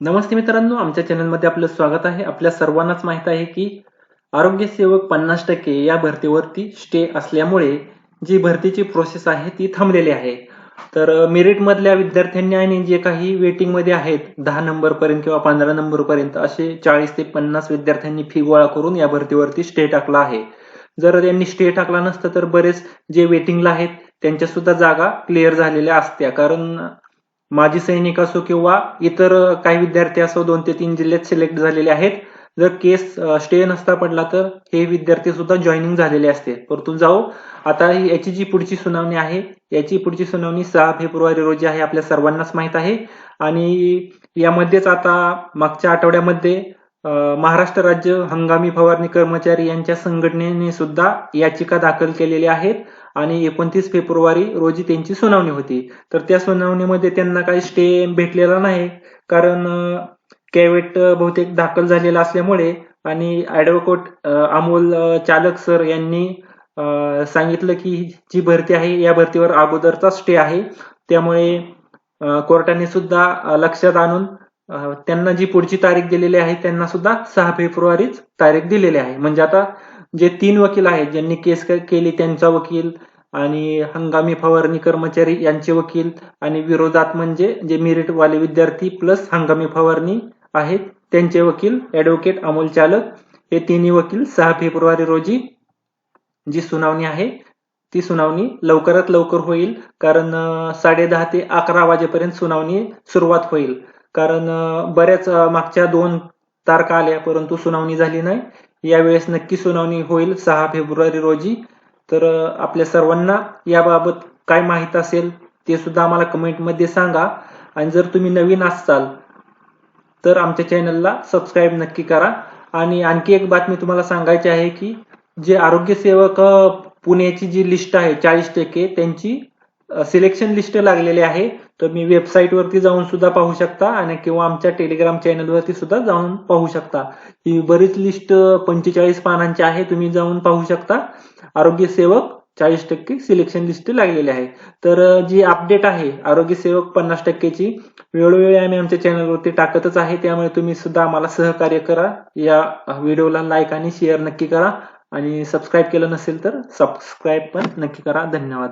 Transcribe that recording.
नमस्ते मित्रांनो आमच्या चॅनलमध्ये आपलं स्वागत आहे. आपल्या सर्वांनाच माहीत आहे की आरोग्य सेवक पन्नास टक्के या भरतीवरती स्टे असल्यामुळे जी भरतीची प्रोसेस आहे ती थांबलेली आहे. तर मेरिट मधल्या विद्यार्थ्यांनी आणि जे काही वेटिंगमध्ये आहेत दहा नंबर पर्यंत किंवा पंधरा नंबर पर्यंत असे चाळीस ते पन्नास विद्यार्थ्यांनी फी गोळा करून या भरतीवरती स्टे टाकला आहे. जर त्यांनी स्टे टाकला नसतं तर बरेच जे वेटिंगला आहेत त्यांच्या सुद्धा जागा क्लिअर झालेल्या असत्या. कारण माजी सैनिक असो किंवा इतर काही विद्यार्थी असो दोन ते तीन जिल्ह्यात सिलेक्ट झालेले आहेत. जर केस स्टे नसता पडला तर हे विद्यार्थी सुद्धा जॉईनिंग झालेले असते. परंतु जाऊ. आता याची जी पुढची सुनावणी आहे. याची पुढची सुनावणी सहा फेब्रुवारी रोजी आहे आपल्या सर्वांनाच माहीत आहे. आणि यामध्येच आता मागच्या आठवड्यामध्ये महाराष्ट्र राज्य हंगामी फवारणी कर्मचारी यांच्या संघटनेने सुद्धा याचिका दाखल केलेल्या आहेत आणि एकोणतीस फेब्रुवारी रोजी त्यांची सुनावणी होती. तर त्या सुनावणीमध्ये त्यांना काही स्टे भेटलेला नाही कारण कॅवेट बहुतेक दाखल झालेला असल्यामुळे आणि ऍडव्होकेट अमोल चालक सर यांनी सांगितलं की जी भरती आहे या भरतीवर अगोदरचा स्टे आहे. त्यामुळे कोर्टाने सुद्धा लक्षात आणून त्यांना जी पुढची तारीख दिलेली आहे त्यांना सुद्धा सहा फेब्रुवारीच तारीख दिलेली आहे. म्हणजे आता जे तीन वकील आहेत ज्यांनी केस केली त्यांचा वकील आणि हंगामी फवारणी कर्मचारी यांचे वकील आणि विरोधात म्हणजे जे मेरिटवाले विद्यार्थी प्लस हंगामी फवारणी आहेत त्यांचे वकील ऍडव्होकेट अमोल चालक हे तिन्ही वकील सहा फेब्रुवारी रोजी जी सुनावणी आहे ती सुनावणी लवकरात लवकर होईल. कारण साडे दहा ते अकरा वाजेपर्यंत सुनावणी सुरुवात होईल. कारण बऱ्याच मागच्या दोन तारखा आल्या परंतु सुनावणी झाली नाही. यावेळेस नक्की सुनावणी होईल सहा फेब्रुवारी रोजी. तर आपल्या सर्वांना याबाबत काय माहीत असेल ते सुद्धा आम्हाला कमेंटमध्ये सांगा. आणि जर तुम्ही नवीन असाल तर आमच्या चॅनलला सबस्क्राईब नक्की करा. आणि आणखी एक बातमी तुम्हाला सांगायची आहे की जे आरोग्य सेवक पुण्याची जी लिस्ट आहे चाळीस टक्के त्यांची सिलेक्शन लिस्ट लागलेली आहे. तुम्ही वेबसाईटवरती जाऊन सुद्धा पाहू शकता आणि किंवा आमच्या टेलिग्राम चॅनलवरती सुद्धा जाऊन पाहू शकता. ही बरीच लिस्ट पंचेचाळीस पानांची आहे तुम्ही जाऊन पाहू शकता. आरोग्य सेवक चाळीस टक्के सिलेक्शन लिस्ट लागलेली आहे. तर जी अपडेट आहे आरोग्य सेवक पन्नास टक्केची वेळोवेळी आम्ही आमच्या चॅनलवरती टाकतच आहे. त्यामुळे तुम्ही सुद्धा आम्हाला सहकार्य करा. या व्हिडिओला लाईक आणि शेअर नक्की करा. आणि सबस्क्राईब केलं नसेल तर सबस्क्राईब पण नक्की करा. धन्यवाद.